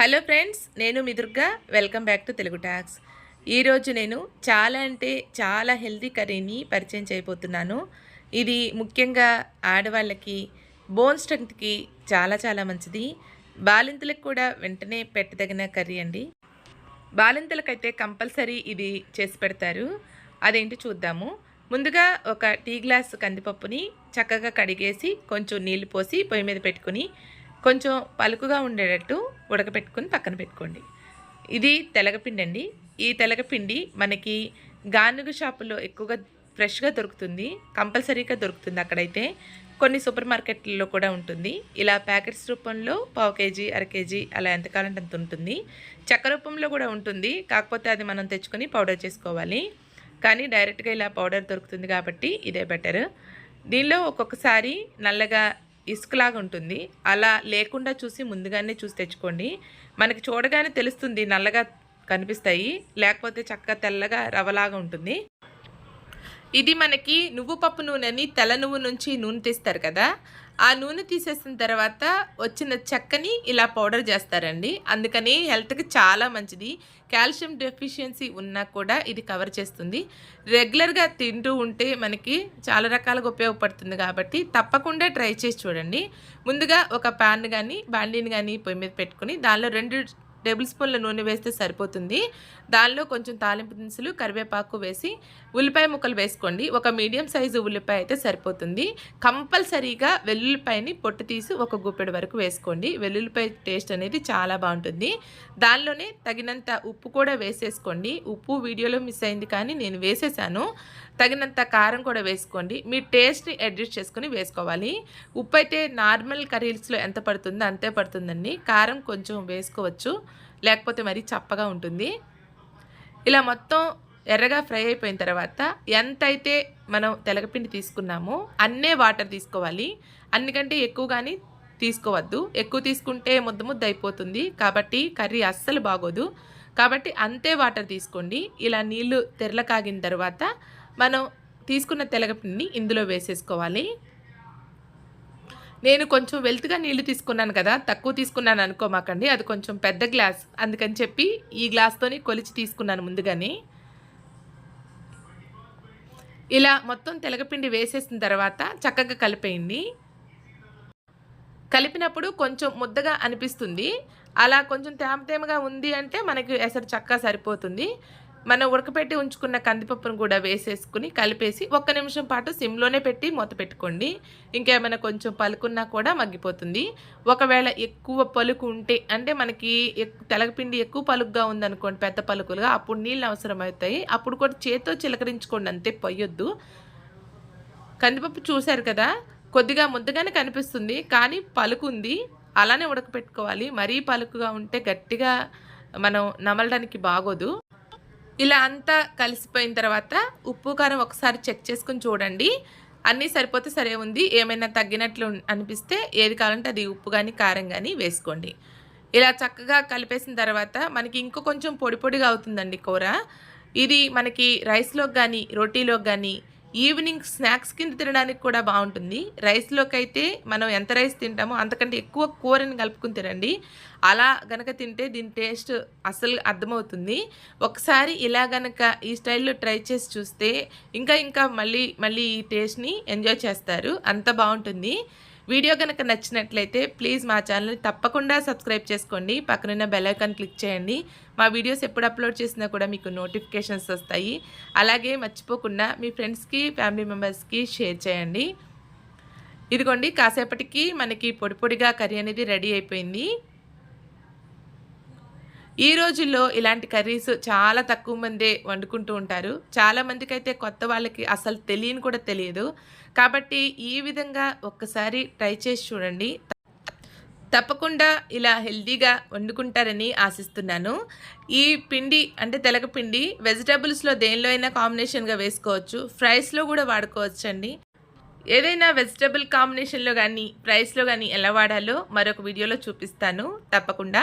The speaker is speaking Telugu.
హలో ఫ్రెండ్స్ నేను మీ Durga. Welcome back to Telugu talks. ఈరోజు నేను చాలా అంటే చాలా హెల్తీ కర్రీని పరిచయం చేయబోతున్నాను. ఇది ముఖ్యంగా ఆడవాళ్ళకి బోన్ స్ట్రెంగ్త్కి చాలా చాలా మంచిది. బాలింతలకు కూడా వెంటనే పెట్టదగిన కర్రీ అండి. బాలింతలకైతే కంపల్సరీ ఇది చేసి పెడతారు. అదేంటి చూద్దాము. ముందుగా ఒక టీ గ్లాస్ కందిపప్పుని చక్కగా కడిగేసి కొంచెం నీళ్ళు పోసి పొయ్యి మీద పెట్టుకుని కొంచెం పలుకుగా ఉండేటట్టు ఉడకపెట్టుకుని పక్కన పెట్టుకోండి. ఇది తెలగపిండి అండి. ఈ తెలగపిండి మనకి గానుగ షాపుల్లో ఎక్కువగా ఫ్రెష్గా దొరుకుతుంది. కంపల్సరీగా దొరుకుతుంది అక్కడైతే. కొన్ని సూపర్ మార్కెట్లలో కూడా ఉంటుంది. ఇలా ప్యాకెట్స్ రూపంలో పావు కేజీ అర కేజీ అలా ఎంత కావాలంటే అంత ఉంటుంది. చెక్క రూపంలో కూడా ఉంటుంది. కాకపోతే అది మనం తెచ్చుకొని పౌడర్ చేసుకోవాలి. కానీ డైరెక్ట్గా ఇలా పౌడర్ దొరుకుతుంది కాబట్టి ఇదే బెటర్. దీనిలో ఒక్కొక్కసారి నల్లగా ఇసుకలాగా ఉంటుంది. అలా లేకుండా చూసి ముందుగానే చూసి తెచ్చుకోండి. మనకి చూడగానే తెలుస్తుంది నల్లగా కనిపిస్తాయి. లేకపోతే చక్కగా తెల్లగా రవలాగా ఉంటుంది. ఇది మనకి నువ్వు పప్పు నూనెని తెల్ల నువ్వు నుంచి నూనె తీస్తారు కదా? ఆ నూనె తీసేసిన తర్వాత వచ్చిన చెక్కని ఇలా పౌడర్ చేస్తారండి. అందుకని హెల్త్కి చాలా మంచిది. కాల్షియం డెఫిషియన్సీ ఉన్నా కూడా ఇది కవర్ చేస్తుంది. రెగ్యులర్గా తింటూ ఉంటే మనకి చాలా రకాలుగా ఉపయోగపడుతుంది కాబట్టి తప్పకుండా ట్రై చేసి చూడండి. ముందుగా ఒక ప్యాన్ కానీ బాండీని కానీ పొయ్యి మీద పెట్టుకుని దానిలో రెండు టేబుల్ స్పూన్ల నూనె వేస్తే సరిపోతుంది. దానిలో కొంచెం తాలింపు దినుసులు కరివేపాకు వేసి ఉల్లిపాయ ముక్కలు వేసుకోండి. ఒక మీడియం సైజు ఉల్లిపాయ అయితే సరిపోతుంది. కంపల్సరీగా వెల్లుల్లిపాయని పొట్టు తీసి ఒక గుప్పెడు వరకు వేసుకోండి. వెల్లుల్లిపాయ టేస్ట్ అనేది చాలా బాగుంటుంది. దానిలోనే తగినంత ఉప్పు కూడా వేసేసుకోండి. ఉప్పు వీడియోలో మిస్ అయింది కానీ నేను వేసేసాను. తగినంత కారం కూడా వేసుకోండి. మీ టేస్ట్ని అడ్జస్ట్ చేసుకుని వేసుకోవాలి. ఉప్పు అయితే నార్మల్ కర్రీస్లో ఎంత పడుతుందో అంతే పడుతుందండి. కారం కొంచెం వేసుకోవచ్చు. లేకపోతే మరీ చప్పగా ఉంటుంది. ఇలా మొత్తం ఎర్రగా ఫ్రై అయిపోయిన తర్వాత ఎంతైతే మనం తెలగపిండి తీసుకున్నామో అన్నే వాటర్ తీసుకోవాలి. అన్నికంటే ఎక్కువ కానీ తీసుకోవద్దు. ఎక్కువ తీసుకుంటే ముద్ద ముద్ద అయిపోతుంది. కాబట్టి కర్రీ అస్సలు బాగోదు. కాబట్టి అంతే వాటర్ తీసుకోండి. ఇలా నీళ్ళు తెరల కాగిన తర్వాత మనం తీసుకున్న తెలగపిండిని ఇందులో వేసేసుకోవాలి. నేను కొంచెం వెల్త్గా నీళ్ళు తీసుకున్నాను కదా తక్కువ తీసుకున్నాను అనుకోమాకండి అది కొంచెం పెద్ద గ్లాస్. అందుకని చెప్పి ఈ గ్లాస్తోని కొలిచి తీసుకున్నాను ముందుగానే. ఇలా మొత్తం తెలగపిండి వేసేసిన తర్వాత చక్కగా కలిపేయండి. కలిపినప్పుడు కొంచెం ముద్దగా అనిపిస్తుంది. అలా కొంచెం తేమ తేమగా ఉంది అంటే మనకి ఎసరు చక్కగా సరిపోతుంది. మనం ఉడకపెట్టి ఉంచుకున్న కందిపప్పును కూడా వేసేసుకుని కలిపేసి ఒక్క నిమిషం పాటు సిమ్లోనే పెట్టి మూత పెట్టుకోండి. ఇంకేమైనా కొంచెం పలుకున్నా కూడా మగ్గిపోతుంది. ఒకవేళ ఎక్కువ పలుకు ఉంటే అంటే మనకి తెలగపిండి ఎక్కువ పలుకుగా ఉందనుకోండి పెద్ద పలుకులుగా అప్పుడు నీళ్ళు అవసరం అవుతాయి అప్పుడు కూడా చేతితో చిలకరించుకోండి అంతే పొయ్యొద్దు. కందిపప్పు చూశారు కదా కొద్దిగా ముద్దగానే కనిపిస్తుంది కానీ పలుకు ఉంది అలానే ఉడకపెట్టుకోవాలి. మరీ పలుకుగా ఉంటే గట్టిగా మనం నమలడానికి బాగోదు. ఇలా అంతా కలిసిపోయిన తర్వాత ఉప్పు కారం ఒకసారి చెక్ చేసుకుని చూడండి. అన్నీ సరిపోతే సరే ఉంది. ఏమైనా తగ్గినట్లు అనిపిస్తే ఏది కావాలంటే అది ఉప్పు కానీ కారం కానీ వేసుకోండి. ఇలా చక్కగా కలిపేసిన తర్వాత మనకి ఇంకో కొంచెం పొడి పొడిగా అవుతుందండి కూర. ఇది మనకి రైస్లోకి కానీ రోటీలోకి కానీ ఈవినింగ్ స్నాక్స్ కింద తినడానికి కూడా బాగుంటుంది. రైస్లోకి అయితే మనం ఎంత రైస్ తింటామో అంతకంటే ఎక్కువ కూరని కలుపుకుని తినండి. అలా గనక తింటే దీని టేస్ట్ అసలు అర్థమవుతుంది. ఒకసారి ఇలా గనక ఈ స్టైల్లో ట్రై చేసి చూస్తే ఇంకా ఇంకా మళ్ళీ మళ్ళీ ఈ టేస్ట్ని ఎంజాయ్ చేస్తారు. అంత బాగుంటుంది. వీడియో కనుక నచ్చినట్లయితే ప్లీజ్ మా ఛానల్ని తప్పకుండా సబ్స్క్రైబ్ చేసుకోండి. పక్కనున్న బెల్ క్లిక్ చేయండి. మా వీడియోస్ ఎప్పుడు అప్లోడ్ చేసినా కూడా మీకు నోటిఫికేషన్స్ వస్తాయి. అలాగే మర్చిపోకుండా మీ ఫ్రెండ్స్కి ఫ్యామిలీ మెంబర్స్కి షేర్ చేయండి. ఇదిగోండి కాసేపటికి మనకి పొడి పొడిగా కర్రీ అనేది రెడీ అయిపోయింది. ఈ రోజుల్లో ఇలాంటి కర్రీస్ చాలా తక్కువ మందే వండుకుంటూ ఉంటారు. చాలా మందికి అయితే కొత్త వాళ్ళకి అసలు తెలియని కూడా తెలియదు. కాబట్టి ఈ విధంగా ఒక్కసారి ట్రై చేసి చూడండి. తప్పకుండా ఇలా హెల్తీగా వండుకుంటారని ఆశిస్తున్నాను. ఈ పిండి అంటే తెలగపిండి వెజిటబుల్స్లో దేనిలో అయినా కాంబినేషన్గా వేసుకోవచ్చు. ఫ్రైస్లో కూడా వాడుకోవచ్చు అండి ఏదైనా వెజిటేబుల్ కాంబినేషన్లో కానీ ఫ్రైస్లో కానీ ఎలా వాడాలో మరొక వీడియోలో చూపిస్తాను. తప్పకుండా